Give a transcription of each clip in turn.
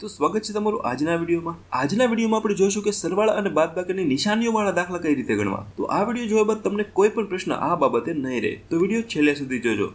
તો સ્વાગત છે તમારું આજના વિડીયોમાં. આજના વિડીયોમાં આપણે જોઈશું કે સરવાળા અને બાદબાકીની નિશાનીઓવાળા દાખલા કઈ રીતે ગણવા. તો આ વીડિયો જોયા બાદ તમને કોઈ પણ પ્રશ્ન આ બાબતે નહીં રહે. તો વીડિયો છેલ્લે સુધી જોજો.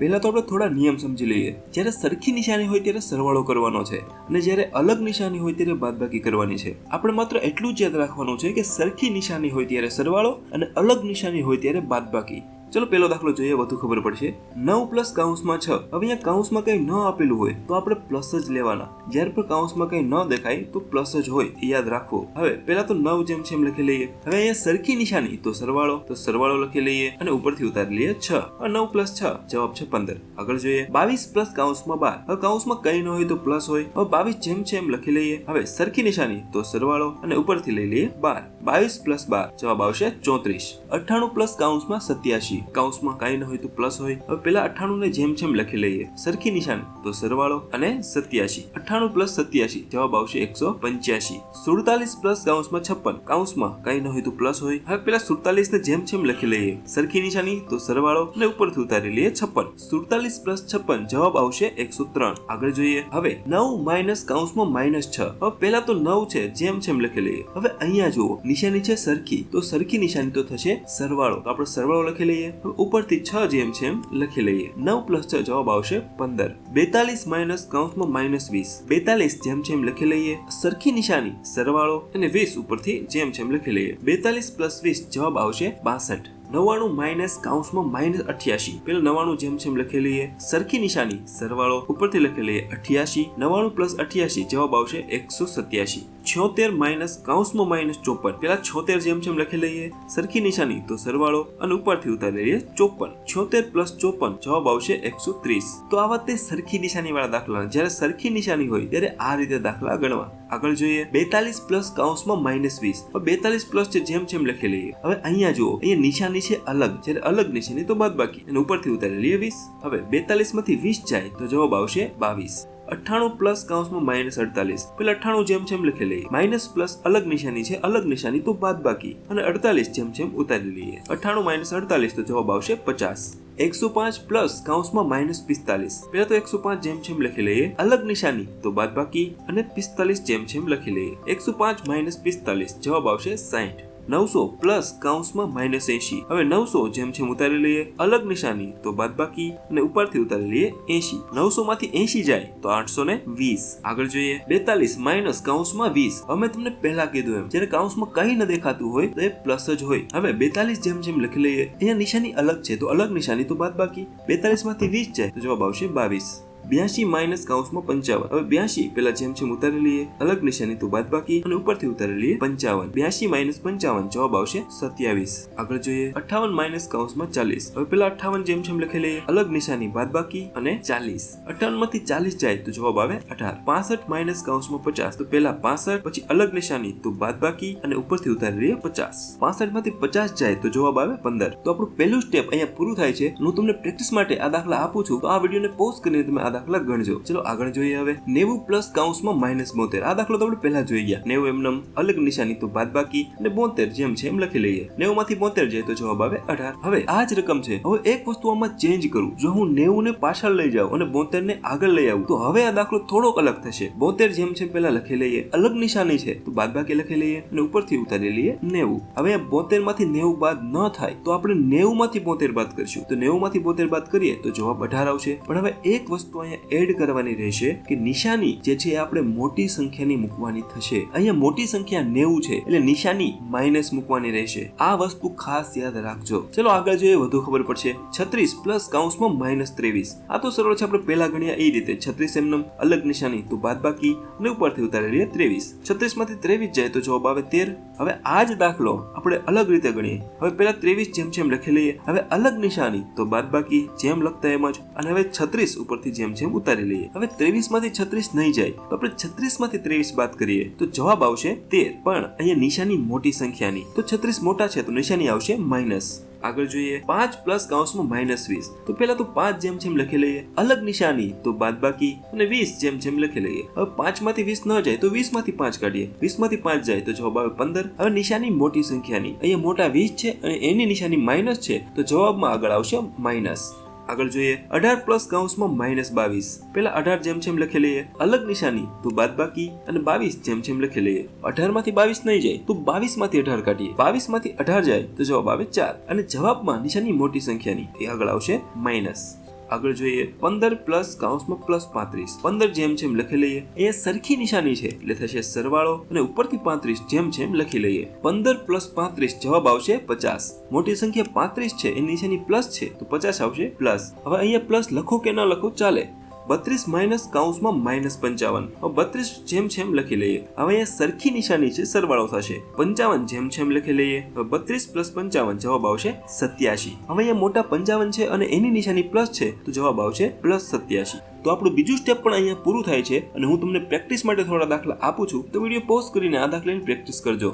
પહેલા તો આપણે થોડા નિયમ સમજી લઈએ. જ્યારે સરખી નિશાની હોય ત્યારે સરવાળો કરવાનો છે અને જ્યારે અલગ નિશાની હોય ત્યારે બાદબાકી કરવાની છે. આપણે માત્ર એટલું જ યાદ રાખવાનું છે કે સરખી નિશાની હોય ત્યારે સરવાળો અને અલગ નિશાની હોય ત્યારે બાદબાકી. ચલો પેલો દાખલો જોઈએ, વધુ ખબર પડશે. નવ પ્લસ કાઉન્સમાં છ. હવે અહીંયા કાઉન્સમાં કંઈ ન આપેલું હોય, તો આપણે પ્લસ જ લેવાના. જ્યારે પણ કાઉન્સમાં કંઈ ન દેખાય, તો પ્લસ જ હોય, એ યાદ રાખવો હવે પેલા તો નવ જેમ છે એમ લખી લઈએ. હવે અહીંયા સરખી નિશાની, તો સરવાળો તો સરવાળો લખી લઈએ અને ઉપરથી ઉતારી લઈએ છ. નવ પ્લસ છ, જવાબ છે પંદર. આગળ જોઈએ. બાવીસ પ્લસ કાઉન્સમાં બાર. હવે કાઉન્સમાં કંઈ ન હોય, તો પ્લસ હોય. હવે બાવીસ જેમ છે એમ લખી લઈએ. હવે સરખી નિશાની, તો સરવાળો અને ઉપરથી લઈ લઈએ બાર. બાવીસ પ્લસ બાર, જવાબ આવશે ચોત્રીસ. અઠ્ઠાણું પ્લસ કાઉન્સમાં સત્યાસી. કાઉન્સમાં કાંઈ ન હોય તો પ્લસ હોય. હવે પેલા અઠાણું ને જેમ જેમ લખી લઈએ. સરખી નિશાની. તો સરવાળો અને સત્યાસી. અઠ્ઠાણું પ્લસ સત્યાસી. જવાબ આવશે એકસો પંચ્યાસી. સુડતાલીસ પ્લસ કાઉન્સમાં છપ્પન. કાઉન્સમાં કાંઈ ન હોય તો પ્લસ હોય. હવે પેલા સુડતાલીસ ને જેમ જેમ લખી લઈએ. સરખી નિશાની, તો સરવાળો અને ઉપરથી ઉતારી લઈએ છપ્પન. સુડતાલીસ પ્લસ છપ્પન. જવાબ આવશે એકસો ત્રણ. આગળ જોઈએ. હવે નવ માઇનસ કાઉન્સમાં માઇનસ છ. હવે પેલા તો નવ છે, જેમ જેમ લખી લઈએ. હવે અહીંયા જુઓ. નિશાની છે સરખી. તો સરખી નિશાની તો થશે સરવાળો. તો આપણે સરવાળો લખી લઈએ. ઉપરથી છ જેમ છે એમ લખી લઈએ. નવ પ્લસ છ જવાબ આવશે પંદર. બેતાલીસ માઇનસ કૌંસમાં માઇનસ વીસ. બેતાલીસ જેમ છે એમ લખી લઈએ. સરખી નિશાની, સરવાળો અને વીસ ઉપરથી જેમ છે એમ લખી લઈએ. બેતાલીસ પ્લસ વીસ જવાબ આવશે બાસઠ. નવ્વાણું માઇનસ કાઉન્સમાં માઇનસ અઠ્યાસી. પેલા નવ્વાણું જેમ જેમ લખેલી લઈએ, સરખી નિશાની, સરવાળો ઉપરથી લખેલી લઈએ અઠ્યાસી, નવ્વાણું પ્લસ અઠ્યાસી, જવાબ આવશે એકસો સત્યાસી. છોતેર માઇનસ કાઉન્સમાં માઇનસ ચોપન. પેલા છોતેર જેમ જેમ લખી લઈએ, સરખી નિશાની, તો સરવાળો અને ઉપરથી ઉતારી લઈએ ચોપન. છોતેર પ્લસ ચોપન, જવાબ આવશે એકસો ત્રીસ. તો આ વાત તે સરખી નિશાની વાળા દાખલા જ્યારે સરખી નિશાની હોય, ત્યારે આ રીતે દાખલા ગણવા. આગળ જોઈએ. બેતાલીસ પ્લસ કાઉન્સમાં માઇનસ વીસ. બેતાલીસ પ્લસ છે જેમ જેમ લખી લઈએ. હવે અહીંયા જુઓ, અહીંયા નિશાની છે અલગ. જ્યારે અલગ નિશાની તો બાદ બાકી અને ઉપરથી ઉતારી લઈએ વીસ. હવે બેતાલીસમાંથી વીસ જાય તો જવાબ આવશે બાવીસ. અઠ્ઠાણું પ્લસ કાઉન્સમાં માઇનસ અડતાલીસ. પેલા અઠ્ઠાણું જેમ જેમ લખી લઈએ. માઇનસ પ્લસ અલગ નિશાની છે, અલગ નિશાની તો બાદ બાકી. અને અડતાલીસ જેમ જેમ ઉતારી લઈએ. અઠ્ઠાણું માઇનસ અડતાલીસ તો જવાબ આવશે પચાસ. એકસો પાંચ પ્લસ કાઉન્સમાં માઇનસ પિસ્તાલીસ. પેલા તો એકસો પાંચ જેમ જેમ લખી લઈએ, અલગ નિશાની તો બાદ બાકી. અને પિસ્તાલીસ જેમ જેમ લખી લઈએ. એકસો પાંચ માઇનસ પિસ્તાલીસ જવાબ આવશે સાઠ નવસો પ્લસ કાઉન્સમાં માઇનસ એંશી. હવે નવસો જેમ જેમ ઉતારી લઈએ, અલગ નિશાની, તો બાદ બાકી અને ઉપરથી ઉતારી લઈએ એંશી. નવસો માંથી એંશી જાય, તો આઠસો ને વીસ. આગળ જોઈએ, બેતાલીસ માઇનસ કાઉન્સમાં વીસ. અમે તમને પહેલા કીધું એમ, જ્યારે કાઉન્સમાં કંઈ ન દેખાતું હોય, તો એ પ્લસ જ હોય. હવે બેતાલીસ જેમ જેમ લખી લઈએ, અહીંયા નિશાની અલગ છે, તો અલગ નિશાની, તો બાદ બાકી બેતાલીસમાંથી વીસ જાય, તો જવાબ આવશે બાવીસ. બ્યાસી માઇનસ કાઉન્સમાં પંચાવન. હવે બ્યાસી પેલા જેમ છે ઉતારી લઈએ, અલગ નિશાની તો બાદ બાકી, અને ઉપરથી ઉતારી લઈએ પંચાવન. બ્યાસી માઇનસ પંચાવન, જવાબ આવશે સત્યાવીસ. આગળ જોઈએ અઠાવન માઇનસ કાઉન્સમાં ચાલીસ. હવે પેલા અઠાવન જેમ જેમ લખી લઈએ, અલગ નિશાની, બાદ બાકી, અને ચાલીસ. અઠાવનમાંથી ચાલીસ જાય તો જવાબ આવે અઢાર. પાસઠ માઇનસ કાઉન્સમાં પચાસ. તો પેલા પાસઠ, પછી અલગ નિશાની, તો બાદ બાકી, અને ઉપરથી ઉતારી લઈએ પચાસ. પાસઠમાંથી પચાસ જાય તો જવાબ આવે પંદર. તો આપણું પહેલું સ્ટેપ અહીંયા પૂરું થાય છે. હું તમને પ્રેક્ટિસ માટે આ દાખલા આપું છું. તો આ વિડીયોને પોઝ કરીને તમે આ દાખલા ગણજો. ચલો આગળ જોઈએ હવે. નેવું પ્લસ કાઉન્સમાં માઇનસ બોતેર. આ દાખલો તો આપણે પહેલા જોઈ ગયા. નેવું એમનમ અલગ નિશાની તો બાદ બાકી અને બોતેર જેમ છે એમ લખી લઈએ. નેવું માંથી બોતેર જાય તો જવાબ આવે અઢાર. હવે આ જ રકમ છે. હવે એક વસ્તુ આમાં ચેન્જ કરું. જો હું નેવું ને પાછળ લઈ જાઉં અને બોતેર ને આગળ લઈ આવું, તો હવે આ દાખલો થોડોક અલગ થશે. બોતેર જેમ છે પેલા લખી લઈએ. અલગ નિશાની છે. તો બાદ બાકી લખી લઈએ અને ઉપરથી ઉતારી લઈએ નેવું. હવે બોતેરમાંથી નેવું બાદ ન થાય, તો આપણે નેવું માંથી બોતેર બાદ કરશું. તો નેવું માંથી બોતેર બાદ કરીએ તો જવાબ અઢાર આવશે. પણ હવે એક વસ્તુ અહીંયા એડ કરવાની રહેશે કે નિશાની જે છે આપણે મોટી સંખ્યાની મૂકવાની થશે. અહીંયા મોટી સંખ્યા નેવું છે, એટલે નિશાની માઇનસ મૂકવાની રહેશે. આ વસ્તુ ખાસ યાદ રાખજો. ચલો આગળ જોઈએ, વધુ ખબર પડશે. છત્રીસ પ્લસ કાઉન્સમાં માઇનસ ત્રેવીસ. આ તો સરળ છે, આપણે પહેલા ગણ્યા એ રીતે. છત્રીસ એમનમ અલગ નિશાની, તો બાદ બાકી. અને ઉપરથી ઉતારી લઈએ ત્રેવીસ. છત્રીસમાંથી ત્રેવીસ જાય તો જવાબ આવે તેર. હવે આ જ દાખલો આપણે અલગ રીતે ગણીએ. હવે પેલા ત્રેવીસ જેમ જેમ લખી લઈએ. હવે અલગ નિશાની, તો બાદ બાકી. જેમ લખતા એમ જ. અને હવે છત્રીસ ઉપરથી જેમ જેમ ઉતારી લઈએ. હવે ત્રેવીસમાંથી છત્રીસ નહીં જાય, તો આપણે છત્રીસમાંથી ત્રેવીસ બાદ કરીએ. તો જવાબ આવશે તેર. પણ અહીંયા નિશાની મોટી સંખ્યાની. તો છત્રીસ મોટા છે, તો નિશાની આવશે માઇનસ. આગળ જોઈએ, પાંચ પ્લસ કાઉન્સમાં માઇનસ વીસ. તો પેલા તો પાંચ જેમ જેમ લખી લઈએ, અલગ નિશાની, તો બાદ બાકી અને વીસ જેમ જેમ લખી લઈએ. હવે પાંચમાંથી વીસ ન જાય, તો વીસમાંથી પાંચ કાઢીએ. વીસમાંથી પાંચ જાય, તો જવાબ આવે પંદર. હવે નિશાની મોટી સંખ્યાની. અહીંયા મોટા વીસ છે અને એની નિશાની માઇનસ છે, તો જવાબમાં આગળ આવશે માઇનસ. આગળ જોઈએ. અઢાર પ્લસ કાઉન્સમાં માઇનસ બાવીસ. પેલા અઢાર જેમ છેમ લખી લઈએ, અલગ નિશાની, તો બાદ બાકી, અને બાવીસ જેમ છેમ લખી લઈએ. અઢારમાંથી બાવીસ નહીં જાય, તો બાવીસમાંથી અઢાર કાઢીએ. બાવીસમાંથી અઢાર જાય, તો જવાબ આવે ચાર. અને જવાબમાં નિશાની મોટી સંખ્યાની એ આગળ આવશે માઇનસ આગળ જોઈએ, પંદર પ્લસ કાઉન્સમાં પ્લસ પાંત્રીસ. પંદર જેમ જેમ લખી લઈએ, એ સરખી નિશાની છે. એટલે થશે સરવાળો અને ઉપરથી પાંત્રીસ જેમ જેમ લખી લઈએ. પંદર પ્લસ પાંત્રીસ જવાબ આવશે પચાસ. મોટી સંખ્યા પાંત્રીસ છે એની નિશાની પ્લસ છે, તો પચાસ આવશે પ્લસ. હવે અહીંયા પ્લસ લખો કે ન લખો ચાલે. બત્રીસ માઇનસ કાઉન્સમાં માઇનસ પંચાવન. બત્રીસ જેમ છેમ લખી લઈએ. હવે અહીંયા સરખી નિશાની છે, સરવાળો થશે. પંચાવન જેમ છેમ લખી લઈએ. બત્રીસ પ્લસ પંચાવન, જવાબ આવશે સત્યાસી. હવે અહીંયા મોટા પંચાવન છે અને એની નિશાની પ્લસ છે, તો જવાબ આવશે પ્લસ સત્યાસી. તો આપણું બીજું સ્ટેપ પણ અહીંયા પૂરું થાય છે અને હું તમને પ્રેક્ટિસ માટે થોડા દાખલા આપું છું. તો વીડિયો પોઝ કરીને આ દાખલાની પ્રેક્ટિસ કરજો.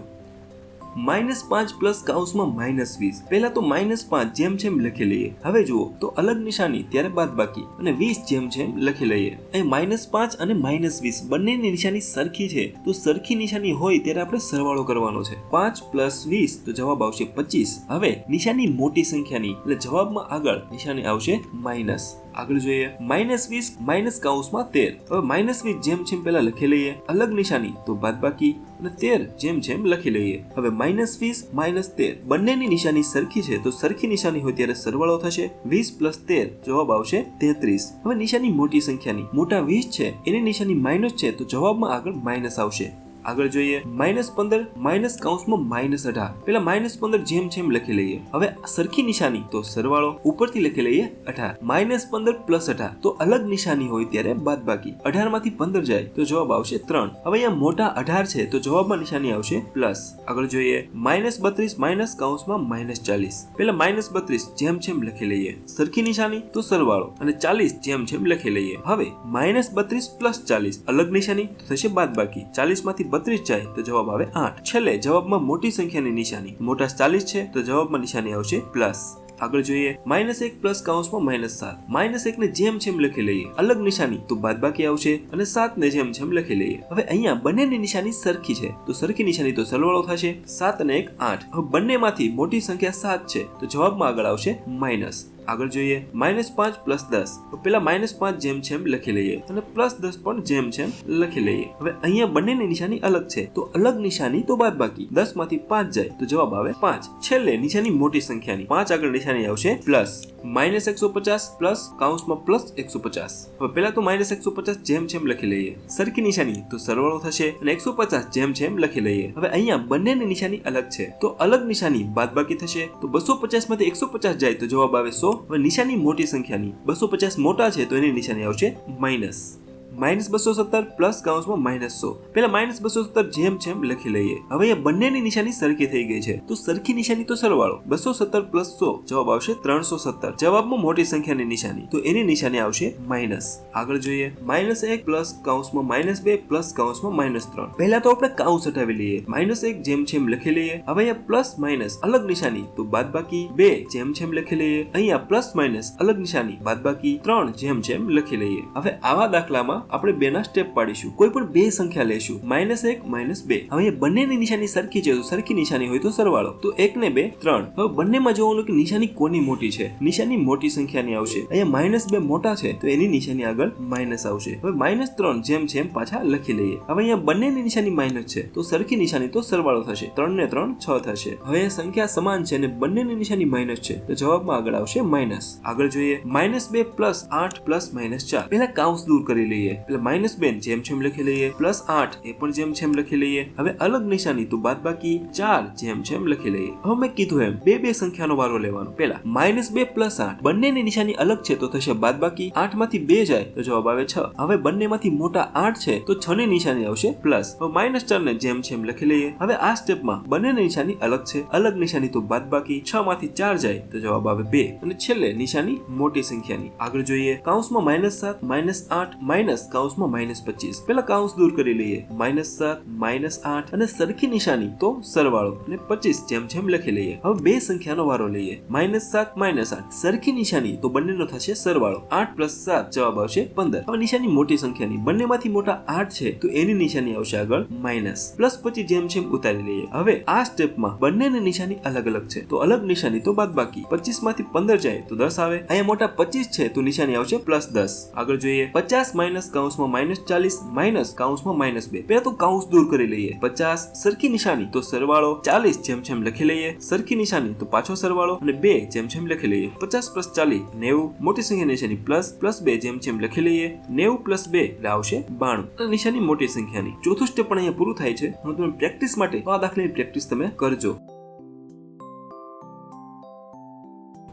માઇનસ પાંચ પ્લસ કાઉસમાં માઇનસ વીસ? પહેલા તો માઇનસ પાંચ જેમ જેમ લખી લઈએ. હવે જુઓ, તો અલગ નિશાની, ત્યારે બાદ બાકી. અને વીસ જેમ જેમ લખી લઈએ. અહીં માઇનસ પાંચ અને માઇનસ વીસ, બંનેની નિશાની સરખી છે. તો સરખી નિશાની હોય ત્યારે આપણે સરવાળો કરવાનો છે. પાંચ પ્લસ વીસ, તો જવાબ આવશે પચીસ. હવે, નિશાની મોટી સંખ્યાની, એટલે જવાબમાં આગળ નિશાની આવશે માઇનસ. આગળ જોઈએ. માઇનસ વીસ માઇનસ કાઉસમાં તેર. હવે માઇનસ વીસ જેમ જેમ પેલા લખી લઈએ, અલગ નિશાની. તો બાદ બાકી અને તેર જેમ જેમ લખી લઈએ. હવે માઇનસ વીસ માઇનસ તેર. બંનેની નિશાની સરખી છે, તો સરખી નિશાની હોય ત્યારે સરવાળો થશે. વીસ પ્લસ તેર જવાબ આવશે તેત્રીસ. હવે નિશાની મોટી સંખ્યાની. મોટા વીસ છે, એની નિશાની માઇનસ છે, તો જવાબમાં આગળ માઇનસ આવશે. આગળ જોઈએ, માઇનસ પંદર, માઇનસ કાઉન્સમાં માઇનસ અઢાર. પેલા માઇનસ પંદર જેમ જેમ લખી લઈએ. હવે સરખી નિશાની. તો સરવાળો ઉપરથી લખી લઈએ અઢાર. માઇનસ પંદર પ્લસ અઢાર. તો અલગ નિશાની હોય ત્યારે બાદ બાકી અઢારમાંથી પંદર જાય, તો જવાબ આવશે ત્રણ. હવે અહીંયા મોટા અઢાર છે, તો જવાબમાં નિશાની આવશે પ્લસ. આગળ જોઈએ, માઇનસ બત્રીસ, માઇનસ કાઉન્સમાં માઇનસ ચાલીસ. પેલા માઇનસ બત્રીસ જેમ જેમ લખી લઈએ. સરખી નિશાની, તો સરવાળો. અને ચાલીસ જેમ જેમ લખી લઈએ. હવે માઇનસ બત્રીસ પ્લસ ચાલીસ. અલગ નિશાની થશે બાદ બાકી ચાલીસમાંથી બત્રીસ જાય, તો જવાબ આવે આઠ. છેલ્લે, જવાબમાં મોટી સંખ્યાની નિશાની. મોટા ચાલીસ છે, તો જવાબમાં નિશાની આવશે પ્લસ. આગળ જોઈએ. માઇનસ એક પ્લસ કાઉન્સમાં માઇનસ સાત. માઇનસ એક ને જેમ જેમ લખી લઈએ, અલગ નિશાની, તો બાદ બાકી આવશે અને સાત ને જેમ જેમ લખી લઈએ. હવે અહીંયા બંનેની નિશાની સરખી છે, તો સરખી નિશાની તો સરવાળો થશે સાત અને એક આઠ. હવે બંનેમાંથી મોટી સંખ્યા સાત છે, તો જવાબમાં આગળ આવશે માઇનસ. આગળ જોઈએ. માઇનસ પાંચ પ્લસ દસ. તો પેલા માઇનસ પાંચ જેમ જેમ લખી લઈએ. અને પ્લસ દસ પણ જેમ જેમ લખી લઈએ. હવે અહીંયા બંનેની નિશાની અલગ છે. તો અલગ નિશાની તો બાદ બાકી. દસમાંથી પાંચ જાય. તો જવાબ આવે પાંચ. છેલ્લે નિશાની મોટી સંખ્યાની. પાંચ આગળ નિશાની આવશે પ્લસ. માઇનસ એકસો પચાસ પ્લસ કાઉન્સમાં પ્લસ એકસો પચાસ. હવે પેલા તો માઇનસ એકસો પચાસ જેમ જેમ લખી લઈએ. સરખી નિશાની. તો સરવાળો થશે અને એકસો પચાસ જેમ જેમ લખી લઈએ. હવે અહીંયા બંનેની નિશાની અલગ છે. તો અલગ નિશાની બાદ બાકી થશે. તો બસો પચાસમાંથી એકસો પચાસ જાય. તો જવાબ આવે સો. નિશાની મોટી સંખ્યાની. બસો પચાસ મોટા છે તો એની નિશાની આવશે માઇનસ માઇનસ બસો સત્તર પ્લસ કાઉન્સમાં માઇનસ સો. પેલા માઇનસ બસો સત્તર જેમ જેમ લખી લઈએ. હવે એ બંનેની નિશાની સરખી થઈ ગઈ છે. તો સરખી નિશાની તો સરવાળો. બસો સત્તર પ્લસ સો જવાબ આવશે ત્રણસો સત્તર. જવાબમાં મોટી સંખ્યાની નિશાની. તો એની નિશાની આવશે માઇનસ. આગળ જોઈએ. માઇનસ એક પ્લસ કાઉન્સમાં માઇનસ બે પ્લસ કાઉન્સમાં માઇનસ ત્રણ. પહેલા તો આપણે કાઉન્સ હટાવી લઈએ. માઇનસ એક જેમ છેમ લખી લઈએ. હવે અહીંયા પ્લસ માઇનસ અલગ નિશાની. તો બાદ બાકી બે જેમ છેમ લખી લઈએ. અહીંયા પ્લસ માઇનસ અલગ નિશાની. બાદ બાકી ત્રણ જેમ જેમ લખી લઈએ. હવે આવા દાખલામાં આપણે બે ના સ્ટેપ પાડીશું. કોઈ પણ બે સંખ્યા લેશું. માઇનસ એક માઇનસ બે. હવે બંનેની નિશાની સરખી છે સરખી નિશાની હોય તો સરવાળો. તો એક ને બે, ત્રણ. હવે બંનેમાં જોવાનું કે નિશાની કોની મોટી છે? નિશાની મોટી સંખ્યાની આવશે. અહીંયા માઇનસ બે મોટા છે, તો એની નિશાની આગળ માઇનસ આવશે. હવે માઇનસ ત્રણ જેમ જેમ પાછા લખી લઈએ. હવે અહીંયા બંનેની નિશાની માઇનસ છે, તો સરખી નિશાની તો સરવાળો થશે. ત્રણ ને ત્રણ, છ થશે. હવે સંખ્યા સમાન છે અને બંનેની નિશાની માઇનસ છે, તો જવાબમાં આગળ આવશે માઇનસ આગળ જોઈએ. માઇનસ બે પ્લસ આઠ પ્લસ માઇનસ ચાર. પહેલા કાઉન્સ દૂર કરી લઈએ. એટલે માઇનસ બેન જેમ છેમ લખી લઈએ પ્લસ આઠ એ પણ જેમ છેમ લખી લઈએ. હવે અલગ નિશાની તો બાદ બાકી ચાર જેમ છેમ લખી લઈએ. હવે મેં કીધું એમ, બે બે સંખ્યાનો વારો લેવાનો. પેલા માઇનસ બે પ્લસ આઠ. બંનેની નિશાની અલગ છે તો થશે બાદ બાકી આઠમાંથી બે જાય તો જવાબ આવે છ. હવે બંનેમાંથી મોટા આઠ છે તો છ ની નિશાની આવશે પ્લસ હવે માઇનસ ચાર ને જેમ છેમ લખી લઈએ, હવે આ સ્ટેપમાં બંનેની નિશાની અલગ છે. અલગ નિશાની તો બાદ બાકી છ માંથી ચાર જાય તો જવાબ આવે બે. અને છેલ્લે નિશાની મોટી સંખ્યાની. આગળ જોઈએ. કાઉન્સમાં માઇનસ સાત માઇનસ આઠ માઇનસ કૌંસમાં માઇનસ પચીસ. પેલા કાઉસ દૂર કરી લઈએ. માઇનસ સાત માઇનસ આઠ અને સરખી નિશાની. તો સરવાળો અને પચીસ જેમ જેમ લખી લઈએ. હવે બે સંખ્યાનો વારો લઈએ. માઇનસ સાત માઇનસ આઠ. સરખી નિશાની. તો બંનેનો થશે સરવાળો. આઠ પ્લસ સાત જવાબ આવશે પંદર. હવે નિશાની મોટી સંખ્યાની. બંનેમાંથી મોટા આઠ છે. તો એની નિશાની આવશે આગળ માઇનસ પ્લસ પછી જેમ જેમ ઉતારી લઈએ. હવે આ સ્ટેપમાં બંનેની નિશાની અલગ અલગ છે. તો અલગ નિશાની તો બાદ બાકી. પચીસમાંથી પંદર જાય તો દસ આવે. અહીંયા મોટા પચીસ છે તો નિશાની આવશે પ્લસ દસ. આગળ જોઈએ. પચાસ માઇનસ કૌંસમાં માઇનસ ચાલીસ, માઇનસ કૌંસમાં માઇનસ બે. પહેલા તો કૌંસ દૂર કરી લઈએ. પચાસ, સરખી નિશાની. તો સરવાળો ચાલીસ, જેમ જેમ લખી લઈએ. સરખી નિશાની, તો પાછો સરવાળો અને બે, જેમ જેમ લખી લઈએ. પચાસ પ્લસ ચાલીસ, નેવું. મોટી સંખ્યા નિશાની પ્લસ પ્લસ બે, જેમ જેમ લખી લઈએ. નેવું પ્લસ બે, એટલે આવશે બાણું. અને નિશાની મોટી સંખ્યાની. ચોથું સ્ટેપ પણ અહીંયા પૂરું થાય છે. હું તમે પ્રેક્ટિસ માટે આ દાખલાની પ્રેક્ટિસ તમે કરજો.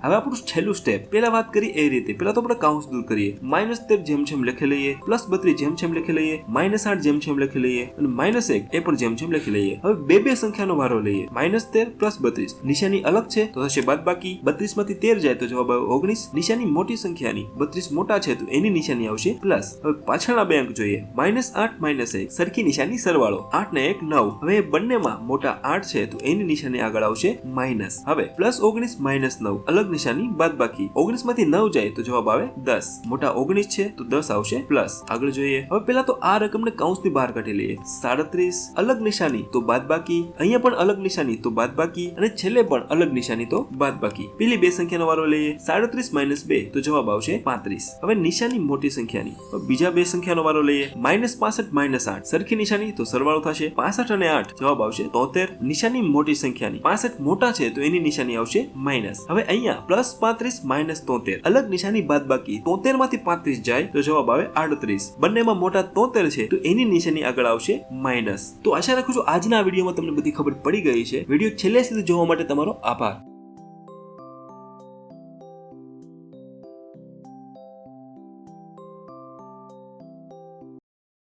હવે આપણું છેલ્લું સ્ટેપ પેલા વાત કરી એ રીતે. પેલા તો આપણે કાઉન્સ દૂર કરીએ. માઇનસ તેર જેમ જેમ લખી લઈએ પ્લસ બત્રીસ જેમ છેમ લખી લઈએ માઇનસ આઠ જેમ છેમ લખી લઈએ અને માઇનસ એક, એ પણ જેમ છેમ લખી લઈએ. હવે બે બે સંખ્યાનો વારો લઈએ. માઇનસ તેર પ્લસ બત્રીસ. નિશાની અલગ છે, તો થશે બાદ બાકી બત્રીસમાંથી તેર જાય તો જવાબ આવે ઓગણીસ. નિશાની મોટી સંખ્યાની. બત્રીસ મોટા છે તો એની નિશાની આવશે પ્લસ હવે પાછળના બે અંક જોઈએ. માઇનસ આઠ માઇનસ એક. સરખી નિશાની સરવાળો. આઠ ને એક, નવ. હવે બંનેમાં મોટા આઠ છે તો એની નિશાની આગળ આવશે માઇનસ હવે પ્લસ ઓગણીસ માઇનસ નવ. અલગ નિશાની બાદ બાકી ઓગણીસમાંથી નવ જાય તો જવાબ આવે દસ. મોટા ઓગણીસ છે તો દસ આવશે પ્લસ. આગળ જોઈએ. હવે પેલા તો આ રકમને કૌંસની બહાર કાઢી લઈએ. સાડત્રીસ, અલગ નિશાની તો બાદ બાકી અહીંયા પણ અલગ નિશાની તો બાદ બાકી અને છેલ્લે પણ અલગ નિશાની તો બાદ બાકી પેલી બે સંખ્યાનો વારો લઈએ. સાડત્રીસ માઇનસ બે તો જવાબ આવશે પાંત્રીસ. હવે નિશાની મોટી સંખ્યાની. બીજા બે સંખ્યાનો વારો લઈએ. માઇનસ પાસઠ, માઇનસ આઠ. સરખી નિશાની તો સરવાળો થશે પાસઠ અને આઠ. જવાબ આવશે તોતેર. નિશાની મોટી સંખ્યાની. પાસઠ મોટા છે તો એની નિશાની આવશે માઇનસ. હવે અહીંયા પ્લસ પાંત્રીસ, માઇનસ તોતેર. અલગ નિશાની બાદ બાકી તોતેરમાંથી પાંત્રીસ જાય તો જવાબ આવે આડત્રીસ. બંનેમાં મોટા તોતેર છે તો એની નિશાની આગળ આવશે માઇનસ. તો આશા રાખું છું આજના વિડીયોમાં તમને બધી ખબર પડી ગઈ છે. વીડિયો છેલ્લે સુધી જોવા માટે તમારો આભાર.